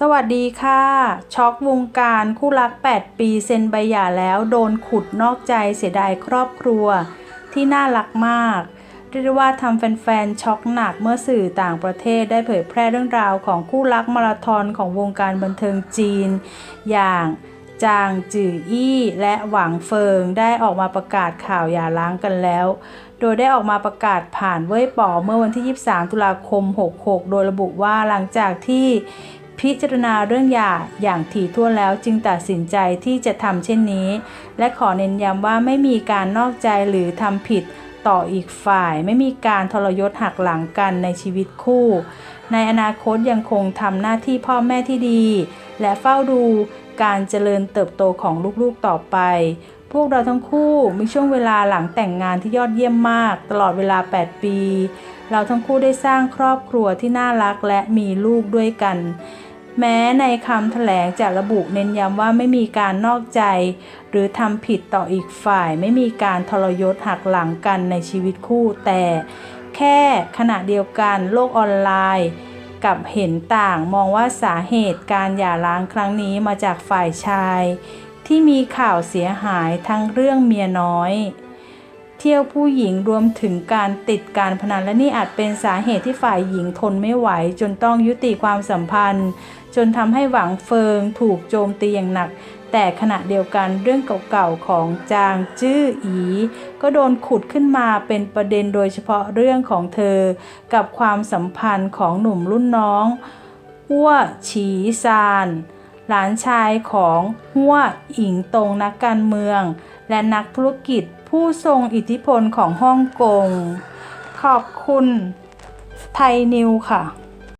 สวัสดีค่ะ ช็อกวงการคู่รัก 8 ปีเซ็นใบหย่าแล้วโดนขุดนอกใจเสียดายครอบครัว ที่น่ารักมากเรียกได้ว่าทำแฟนๆช็อกหนักเมื่อสื่อต่างประเทศได้เผยแพร่เรื่องราวของคู่รักมาราธอนของวงการบันเทิงจีน อย่างจางจื่ออี้และหวังเฟิงได้ออกมาประกาศข่าวหย่าร้างกันแล้ว โดยได้ออกมาประกาศผ่านเว่ยป๋อเมื่อวันที่ 23 ตุลาคม 66 โดยระบุว่าหลังจากที่ พิจารณาเรื่องหย่าอย่างถี่ถ้วนแล้วจึงตัดสินใจที่จะทำเช่นนี้ และขอเน้นย้ำว่าไม่มีการนอกใจหรือทำผิดต่ออีกฝ่าย ไม่มีการทรยศหักหลังกันในชีวิตคู่ ในอนาคตยังคงทำหน้าที่พ่อแม่ที่ดี และเฝ้าดูการเจริญเติบโตของลูกๆต่อไป พวกเราทั้งคู่มีช่วงเวลาหลังแต่งงานที่ยอดเยี่ยมมาก ตลอดเวลา 8 ปี เราทั้งคู่ได้สร้างครอบครัวที่น่ารักและมีลูกด้วยกัน แม้ในคำแถลงจะระบุเน้นย้ำว่าไม่มีการนอกใจ หรือทำผิดต่ออีกฝ่าย ไม่มีการทรยศหักหลังกันในชีวิตคู่แต่แค่ขณะเดียวกันโลกออนไลน์กับเห็นต่างมองว่าสาเหตุการหย่าร้างครั้งนี้มาจากฝ่ายชาย ที่มีข่าวเสียหายทั้งเรื่องเมียน้อย เที่ยวผู้หญิงรวมถึงการติดการพนันและนี่อาจเป็นสาเหตุที่ฝ่ายหญิงทนไม่ไหว จนต้องยุติความสัมพันธ์ จนทำให้หวังเฟิงถูกโจมตีอย่างหนัก แต่ขณะเดียวกันเรื่องเก่าๆของจางจื้ออี ก็โดนขุดขึ้นมาเป็นประเด็นโดยเฉพาะเรื่องของเธอ กับความสัมพันธ์ของหนุ่มรุ่นน้องหัวฉีซาน หลานชายของหัวอิงตงนักการเมือง และนักธุรกิจผู้ทรงอิทธิพลของฮ่องกง ขอบคุณไทยนิวค่ะ